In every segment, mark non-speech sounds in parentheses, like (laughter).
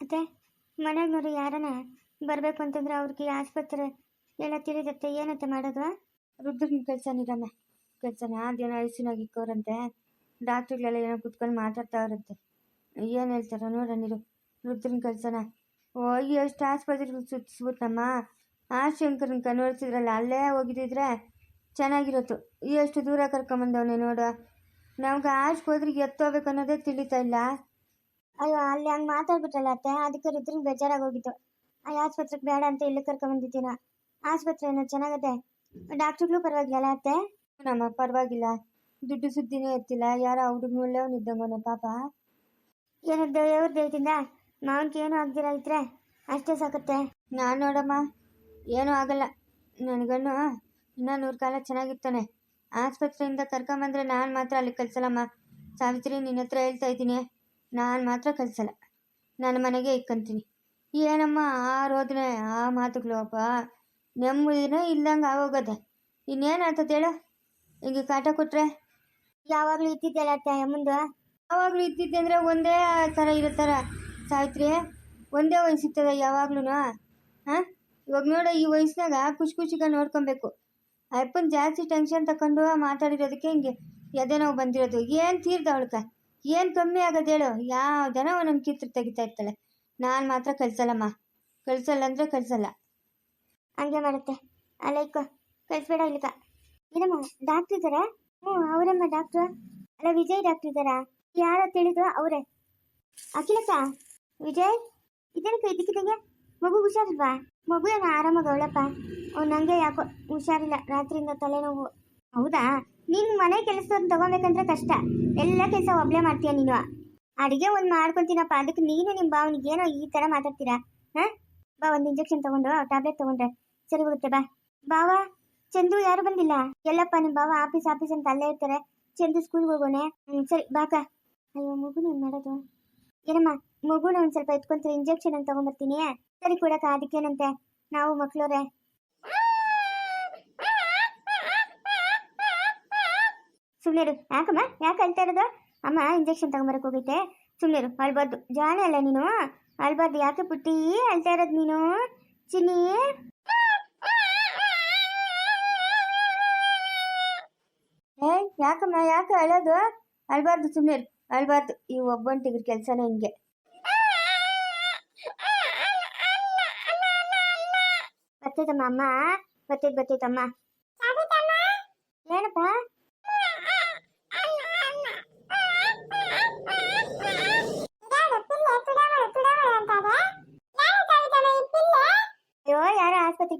ಮತ್ತೆ ಮನೆಯವ್ರು ಯಾರನ್ನ ಬರಬೇಕು ಅಂತಂದ್ರೆ ಅವ್ರಿಗೆ ಆಸ್ಪತ್ರೆ ಎಲ್ಲ ತಿಳಿದತ್ತೆ. ಏನಂತ ಮಾಡೋದು? ರುದ್ರನ ಕೆಲಸ ಕೆಲಸನ ಅದೇನೋ ಐಸಿನಾಗಿ ಇಕ್ಕೋರಂತೆ. ಡಾಕ್ಟ್ರುಗಳೆಲ್ಲ ಏನೋ ಕುತ್ಕೊಂಡು ಇರುತ್ತೆ ಏನು ಹೇಳ್ತಾರ ನೋಡ ನೀರು. ರುದ್ರನ ಕೆಲಸನ. ಓ ಎಷ್ಟು ಆಸ್ಪತ್ರೆಗಳು ಸುತ್ತಿಸ್ಬಿಟ್ಟಮ್ಮ ಆ ಶಂಕರನ ಕನ್ವರ್ಸಿದ್ರಲ್ಲ ಅಲ್ಲೇ ಹೋಗಿದ್ದಿದ್ರೆ ಚೆನ್ನಾಗಿರತ್ತು. ಎಷ್ಟು ದೂರ ಕರ್ಕೊಂಬಂದವನೇ ನೋಡು. ನಮ್ಗೆ ಆಸ್ಪತ್ರೆಗೆ ಎತ್ತೋಗ್ಬೇಕನ್ನೋದೇ ತಿಳಿತಾ ಇಲ್ಲ. ಅಯ್ಯೋ ಅಲ್ಲಿ ಹಂಗೆ ಮಾತಾಡ್ಬಿಟ್ರಲ್ಲ ಅತ್ತೆ? ಅದಕ್ಕೆ ರುದ್ರನ್ ಬೇಜಾರಾಗಿ ಹೋಗಿತ್ತು ಆ ಆಸ್ಪತ್ರೆಗೆ ಬೇಡ ಅಂತ ಇಲ್ಲಿ ಕರ್ಕೊಂಬಂದಿದ್ದೀನ? ಆಸ್ಪತ್ರೆ ಏನೋ ಚೆನ್ನಾಗತ್ತೆ ಡಾಕ್ಟ್ರುಗಳು ಪರವಾಗಿಲ್ಲ ಅತ್ತೆ? ನಮ್ಮ ಪರವಾಗಿಲ್ಲ. ದುಡ್ಡು ಸುದ್ದಿನೇ ಇರ್ತಿಲ್ಲ. ಯಾರೋ ಹುಡುಗ ಒಳ್ಳೆಯವನಿದ್ದಂಗವನೆ ಪಾಪ. ಏನೋ ದೇವ್ರ ದಯದಿಂದ ಮಾವನ್ಗೆ ಏನೂ ಆಗ್ದಿರ ಇದ್ರೆ ಅಷ್ಟೇ ಸಾಕತ್ತೆ? ನಾನು ನೋಡಮ್ಮ ಏನೂ ಆಗಲ್ಲ. ನನಗನ್ನು ಇನ್ನೂ ನೂರು ಕಾಲ ಚೆನ್ನಾಗಿರ್ತಾನೆ. ಆಸ್ಪತ್ರೆಯಿಂದ ಕರ್ಕೊಂಬಂದ್ರೆ ನಾನು ಮಾತ್ರ ಅಲ್ಲಿ ಕಳ್ಸಲ್ಲಮ್ಮ. ಸಾವಿತ್ರಿ ನಿನ್ನ ಹತ್ರ ಹೇಳ್ತಾ ಇದ್ದೀನಿ. ನಾನು ಮಾತ್ರ ಕಲಿಸಲ್ಲ. ನನ್ನ ಮನೆಗೆ ಇಕ್ಕಂತೀನಿ. ಏನಮ್ಮ ಆ ರೋದನೆ ಆ ಮಾತುಗಳು ಅಪ್ಪ? ನೆಮ್ಮದಿನ ಇಲ್ದಂಗೆ ಆಗೋಗದೆ. ಇನ್ನೇನಾಗ್ತದೆ ಹೇಳು? ಹಿಂಗೆ ಕಾಟ ಕೊಟ್ರೆ? ಯಾವಾಗಲೂ ಇದ್ದಿದ್ದಲ್ಲ ಅತ್ತೆ ಮುಂದೆ? ಯಾವಾಗಲೂ ಇದ್ದಿದ್ದೆ ಅಂದರೆ ಒಂದೇ ಥರ ಇರುತ್ತಾರ ಸಾವಿತ್ರಿ? ಒಂದೇ ವಯಸ್ಸಿರ್ತದೆ ಯಾವಾಗ್ಲೂ ಹಾಂ? ಇವಾಗ ನೋಡು ಈ ವಯಸ್ಸಿನಾಗ ಖುಷಿ ಖುಷಿಗೆ ನೋಡ್ಕೊಬೇಕು. ಅಪ್ಪನ ಜಾಸ್ತಿ ಟೆನ್ಷನ್ ತಗೊಂಡು ಮಾತಾಡಿರೋದಕ್ಕೆ ಹಿಂಗೆ ಎದೆ ನೋವು ಬಂದಿರೋದು. ಏನು ತೀರ್ದ ಅವಳ್ಕ ಏನು ಕಮ್ಮಿ ಆಗೋದು ಹೇಳು? ಯಾವ ಜನ ಒಂದೊಂದು ಚಿತ್ರ ತೆಗಿತಾ ಇರ್ತಾಳೆ. ನಾನು ಮಾತ್ರ ಕಳ್ಸಲ್ಲಮ್ಮ. ಕಳ್ಸಲ್ಲ ಅಂದರೆ ಕಳ್ಸಲ್ಲ. ಹಂಗೆ ಮಾಡುತ್ತೆ. ಅಲ್ಲ ಇಕ್ಕೋ ಕಳಿಸ್ಬೇಡ ಇಲ್ಲಿಗ ಏನಮ್ಮ ಡಾಕ್ಟ್ರ್ ಇದ್ದಾರಾ ಹ್ಞೂ ಅವರಮ್ಮ ಡಾಕ್ಟ್ರು ಅಲ್ಲ, ವಿಜಯ್ ಡಾಕ್ಟ್ರ್ ಇದ್ದಾರಾ ಯಾರೋ ತಿಳಿದ್ರು ಅವರೇ. ಅಖಿಲಕ್ಕ, ವಿಜಯ್? ಇದೇನಕ್ಕ ಇದಕ್ಕಿದಂಗೆ ಮಗು ಹುಷಾರಿಲ್ವಾ? ಮಗು ಏನೋ ಆರಾಮಾಗ ಅವಳಪ್ಪ. ಅವ್ನು ಹಂಗೆ ಯಾಕೋ ಹುಷಾರಿಲ್ಲ. ರಾತ್ರಿಯಿಂದ ತಲೆನೋವು. ಹೌದಾ? ನೀನು ಮನೆ ಕೆಲಸದವ್ರನ್ನ ತಗೋಬೇಕಂದ್ರೆ ಕಷ್ಟ. ಎಲ್ಲ ಕೆಲಸ ಒಬ್ಳೆ ಮಾಡ್ತೀಯ ನೀನು? ಅಡಿಗೆ ಒಂದು ಮಾಡ್ಕೊಂತೀನಪ್ಪ. ಅದಕ್ಕೆ ನೀನು ನಿಮ್ಮ ಭಾವನಿಗೆ ಏನೋ ಈ ಥರ ಮಾತಾಡ್ತೀರಾ? ಹಾಂ? ಬಾ, ಒಂದು ಇಂಜೆಕ್ಷನ್ ತಗೊಂಡು ಟ್ಯಾಬ್ಲೆಟ್ ತಗೊಂಡ್ರೆ. ಸರಿ ಬಿಡುತ್ತೆ ಬಾ. ಬಾವ, ಚಂದು ಯಾರು ಬಂದಿಲ್ಲ? ಎಲ್ಲಪ್ಪ ನಿಮ್ಮ ಬಾವ ಆಫೀಸ್ ಆಫೀಸ್ ಅಂತ ಅಲ್ಲೇ ಇರ್ತಾರೆ. ಚಂದು ಸ್ಕೂಲ್ಗೆ ಹೋಗೋಣೆ. ಸರಿ ಬಾಕ ಅಯ್ಯೋ, ಮಗುನ ಏನು ಮಾಡೋದು? ಏನಮ್ಮ, ಮಗುನ ಒಂದು ಸ್ವಲ್ಪ ಎತ್ಕೊಂತಾರೆ ಇಂಜೆಕ್ಷನ್ ಅಂತ ತಗೊಂಡ್ಬರ್ತೀನಿ ಸರಿ ಕೊಡಕ್ಕ, ಅದಕ್ಕೇನಂತೆ? ನಾವು ಮಕ್ಳವ್ರೆ ಸುಮ್ಮನೆ ಯಾಕಮ್ಮ? ಯಾಕೆ ಅಳ್ತಾ ಇರೋದು? ಅಮ್ಮ ಇಂಜೆಕ್ಷನ್ ತಗೊಂಬರಕ್ಕೆ ಹೋಗೈತೆ ಸುಮ್ಮನೆ ಅಳ್ಬಾರ್ದು. ಜಾಣೆ ಅಲ್ಲ ನೀನು. ಅಳ್ಬಾರ್ದು. ಯಾಕೆ ಪುಟ್ಟಿ ಅಳ್ತಾ ಇರೋದು ನೀನು? ಚಿನ್ನಿ. ಏ, ಯಾಕಮ್ಮ? ಯಾಕೆ ಅಳೋದು? ಅಳ್ಬಾರ್ದು ಸುಮ್ಮನೆ ಅಳ್ಬಾರ್ದು. ಈ ಒಬ್ಬಂಟಿಗ್ರ ಕೆಲಸನೇ ಹಿಂಗೆ. ಬರ್ತೈತಮ್ಮ ಅಮ್ಮ. ಬರ್ತೈತೆ ಬರ್ತೈತಮ್ಮ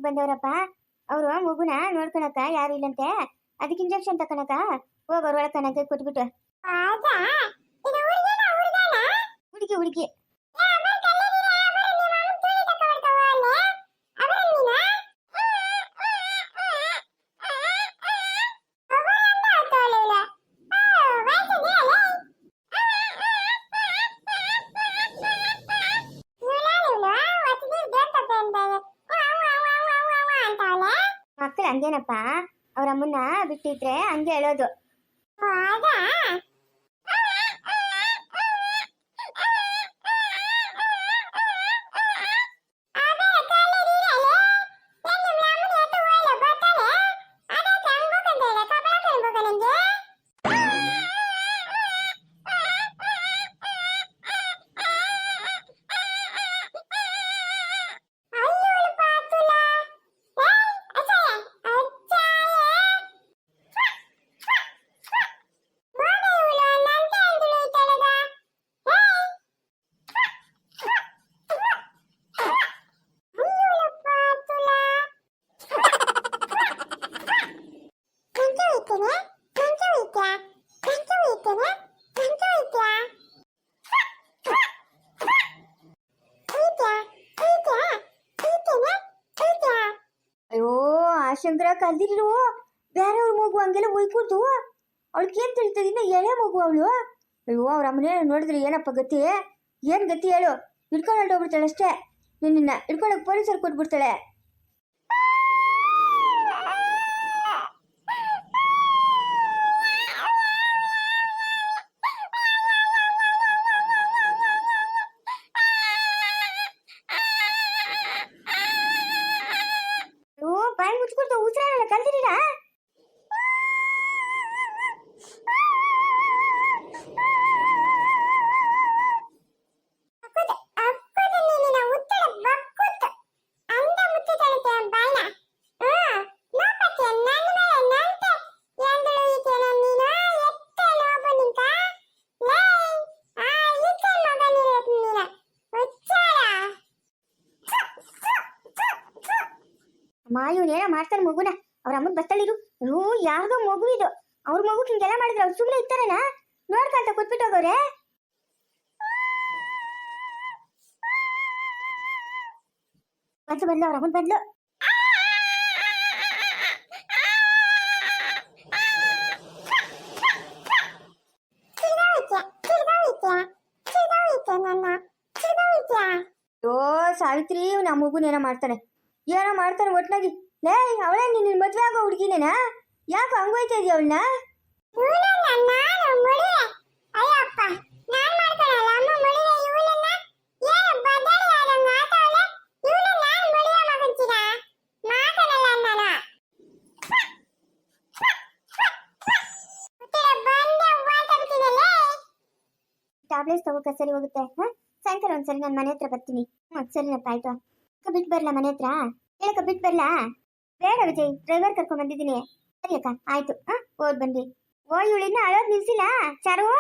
ಯಾರೋ ಆಸ್ಪತ್ರೆಗೆ ಬಂದವರಪ್ಪ ಅವರು ಮಗುನ ನೋಡ್ಕೊಳಕ ಯಾರು ಇಲ್ಲಂತೆ ಅದಕ್ಕೆ ಇಂಜೆಕ್ಷನ್ ತಕೊಳಕ ಹೋಗೋರು ಒಳಕನಕ ಕೊಟ್ಬಿಟ್ಟು ಹುಡುಗಿ ಹುಡುಗಿ ಮಕ್ಕಳು ಹಂಗೇನಪ್ಪ? ಅವ್ರ ಅಮ್ಮನ್ನ ಬಿಟ್ಟಿದ್ರೆ ಹಂಗೆ ಹೇಳೋದು. ಅಯ್ಯೋ ಶಂಕರ ಕಲ್ದಿರು ಬೇರೆಯವ್ರ ಮಗು ಹಂಗೆಲ್ಲ ಒಯ್ಕೊಡ್ತು ಅವಳಿಗೇನು ತಿಳಿತದೆ? ಇನ್ನ ಎಳೆ ಮಗು ಅವಳು. ಅಯ್ಯೋ, ಅವ್ರ ಅಮ್ಮನೇ ನೋಡಿದ್ರೆ ಏನಪ್ಪ ಗತಿ? ಏನು ಗತಿ ಹೇಳು? ಹಿಡ್ಕೊಂಡು ಹೊರಟೋಗ್ಬಿಡ್ತಾಳೆ ಅಷ್ಟೇ. ನಿನ್ನ ಹಿಡ್ಕೊಳಕ್ಕೆ ಪೊಲೀಸರು ಕೊಟ್ಬಿಡ್ತಾಳೆ. ಮಾಯು ಏನೋ ಮಾಡ್ತಾನೆ ಮಗುನ? ಅವ್ರ ಅಮ್ಮನ್ ಬತ್ತಳಿರು ಅಯ್ಯೋ ಯಾರ್ದೋ ಮಗು ಇದು. ಅವ್ರ ಮಗು ಹಿಂಗೆಲ್ಲ ಮಾಡಿದ್ರೆ, ಅವ್ರು ಸುಮ್ಮನೆ ಇರ್ತಾರೇನ? ನೋಡ್ಕೊಂತ ಕೂತ್ಬಿಟ್ಟು ಹೋಗೋರೆ ಬಂದ್ಲು ಬಂದ್ಲು, ಅವ್ರ ಅಮ್ಮನ್ ಬಂದ್ಲು. ಓ, ಸಾವಿತ್ರಿ ನಮ್ಮ ಮಗುನ ಏನೋ ಮಾಡ್ತಾನೆ? ಏನೋ ಮಾಡ್ತಾನೆ ಒಟ್ನಾಗಿ. ಲೇ ಅವಳೇ ನಿನ್ನ ಮದ್ವೆ ಆಗೋ ಹುಡುಗಿನೇನಾ? ಯಾಕೆ ಹಂಗೋಯ್ತಾ ಇದೀಯ ಅವಳನ್ನ? ಟ್ಯಾಬ್ಲೆಟ್ಸ್ ತಗೋಕ ಸರಿ ಹೋಗುತ್ತೆ ಹಾ? ಸಾಯಂಕಾಲ ಒಂದ್ಸರಿ ನಾನು ಮನೆ ಹತ್ರ ಬರ್ತೀನಿ. ಹ್ಞೂ ಸರಿನಪ್ಪ ಆಯ್ತು. ಬಿಟ್ಟು ಬರ್ಲಾ ಮನೆ ಹತ್ರ? ಹೇಳಕ್ಕ ಬಿಟ್ಟು ಬರ್ಲಾ? ಬೇಡ ವಿಜಯ್ ಡ್ರೈವರ್ ಕರ್ಕೊಂಡ್ ಬಂದಿದ್ದೀನಿ. ಸರಿ ಅಕ್ಕ ಆಯ್ತು. ಹಾ ಓದ್ ಬನ್ನಿ ಓ ಇವಳಿನ್ನ ಅಳೋದ್ ನಿಲ್ಸಿಲ್ಲ? ಚಾರುವ?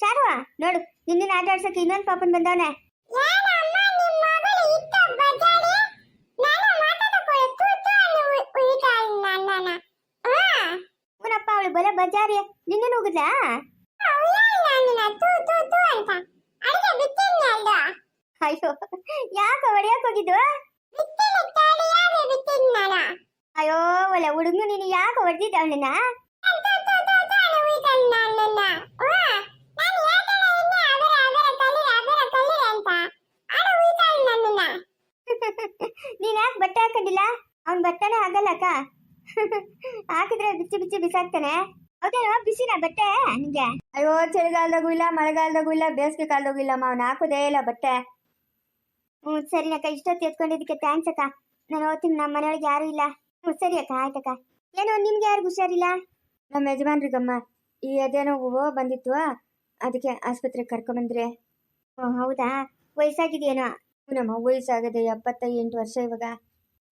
ಚಾರು ನೋಡು ನಿನ್ನ ಆಟ ಆಡ್ಸಕ್ಕೆ ಇನ್ನೊಂದು ಪಾಪನ್ ಬಂದವನೆ. ಅವನಪ್ಪ ಅವಳು ಬಲ ಬಜಾರಿ. ನಿನ್ನ ಹೋಗುದಾ ಅಯ್ಯೋ, ಯಾಕೆ ಹೊಡಿಯಕ್ ಹೋಗಿದ್ದು ಅಯ್ಯೋ, ಒಳ್ಳೆ ಹುಡುಗ ನೀನು ಯಾಕೆ ಹೊಡೆದಿದ್ದ ಅವಳನ್ನ? ನೀನ್ ಯಾಕೆ ಬಟ್ಟೆ ಹಾಕೊಂಡಿಲ್ಲ? ಅವ್ನ್ ಬಟ್ಟೆನೇ ಆಗಲ್ಲ ಅಕ್ಕ. ಹಾಕಿದ್ರೆ ಬಿಚ್ಚಿ ಬಿಚ್ಚಿ ಬಿಸಾಕ್ತಾನೆ. ಹೌದೇನೋ, ಬಿಸಿನ ಬಟ್ಟೆ ನಿಂಗೆ? ಅಯ್ಯೋ, ಚಳಿಗಾಲದಾಗೂ ಇಲ್ಲ, ಮಳೆಗಾಲದಾಗೂ ಇಲ್ಲ, ಬೇಸಿಗೆ ಕಾಲದಾಗೂ ಇಲ್ಲ ಅವ್ನು ಹಾಕೋದೇ ಇಲ್ಲ ಬಟ್ಟೆ. ಹ್ಞೂ ಸರಿ ಅಕ್ಕ ಇಷ್ಟೊತ್ತು ಎತ್ಕೊಂಡಿದ್ದಕ್ಕೆ ಥ್ಯಾಂಕ್ಸ್ ಅಕ್ಕ. ನಾನು ಓದ್ತೀನಿ ನಮ್ಮ ಮನೆಯೊಳಗೆ ಯಾರೂ ಇಲ್ಲ. ಹ್ಞೂ ಸರಿ ಅಕ್ಕ ಆಯ್ತಕ್ಕ ಏನೋ ನಿಮ್ಗೆ ಯಾರಿಗೂ ಹುಷಾರಿಲ್ಲ? ನಮ್ಮ ಯಜಮಾನ್ರಿಗಮ್ಮ ಈ ಅದೇನೋ ನೋವು ಬಂದಿತ್ತು. ಅದಕ್ಕೆ ಆಸ್ಪತ್ರೆಗೆ ಕರ್ಕೊಂಬಂದ್ರೆ. ಓ ಹೌದಾ? ವಯಸ್ಸಾಗಿದೆಯೇನೋ? ನಮ್ಮ ವಯಸ್ಸಾಗದೆ ಎಪ್ಪತ್ತ ಎಂಟು ವರ್ಷ ಇವಾಗ.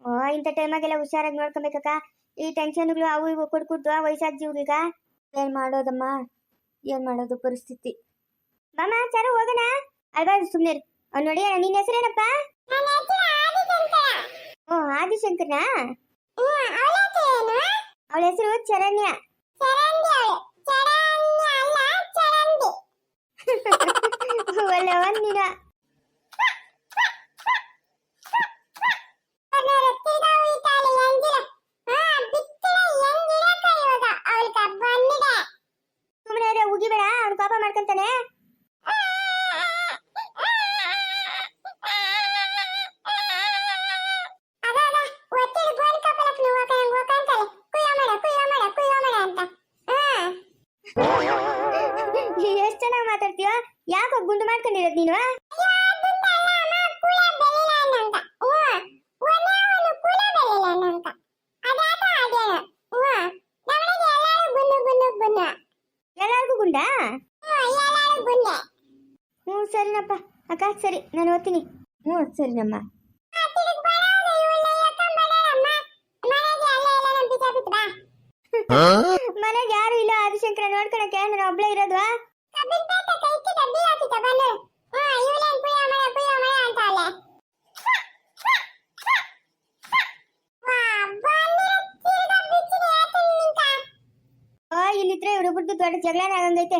ಓ ಇಂಥ ಟೈಮಾಗೆಲ್ಲ ಹುಷಾರಾಗಿ ನೋಡ್ಕೊಬೇಕಕ್ಕ ಈ ಟೆನ್ಷನ್ಗಳು ಅವು ಇವು ಕೊಡ್ಕೊಡ್ತು ವಯಸ್ಸಾದ ಜೀವಗ ಏನು ಮಾಡೋದಮ್ಮ? ಏನು ಮಾಡೋದು ಪರಿಸ್ಥಿತಿ? ಮಾಮ ಚಾರು ಹೋಗೋಣ. ಅಲ್ವಾ ಸುಮ್ಮನೆ ನೋಡಿ ನಿನ್ನ ಹೆಸರೇನಪ್ಪ? ಓ ಆದಿಶಂಕರ್ನಾ? ಅವಳ ಹೆಸರು ಚರಣ್ಯ. (laughs) ಒಳ್ಳೆ ಒಂದಿನ ಸುಮ್ಮನೆ ಉಗಿಬೇಡ ಅವ್ನು ಪಾಪ ಮಾಡ್ಕೊಂತಾನೆ ಎಷ್ಟು ಚೆನ್ನಾಗಿ ಮಾತಾಡ್ತೀಯ ಯಾಕೋ ಗುಂಡು ಮಾಡ್ಕೊಂಡಿರೋದು ನೀನು ಎಲ್ಲರಿಗೂ ಗುಂಡಾ? ಹ್ಞೂ ಸರಿನಪ್ಪ. ಅಕ್ಕ ಸರಿ ನಾನು ಓದ್ತೀನಿ. ಹ್ಞೂ ಸರಿನಮ್ಮ. ಮನೆಗೆ ಯಾರು ಇಲ್ಲ ಆದಿಶಂಕರ ನೋಡ್ಕೊಳಕ್ಕೆ? ನಾನು ಒಬ್ಳೆ ಇರೋದ್ವಾ ಇಲ್ಲಿದ್ರೆ ಇವ್ರಿಬ್ರದ್ದು ದೊಡ್ಡ ಜಗಳನೇ ಆಗಂಗೈತೆ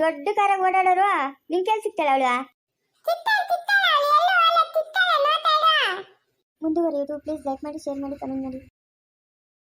ದೊಡ್ಡ ಕಾರಾಗ ಓಡಾಡೋರು ನಿನ್ ಕೆಲ್ ಸಿಗ್ತಾಳ ಅವಳು? ಮುಂದುವರಿಯೋದು ಪ್ಲೀಸ್ ಲೈಕ್ ಮಾಡಿ ಶೇರ್ ಮಾಡಿ ಕಮೆಂಟ್ ಮಾಡಿ.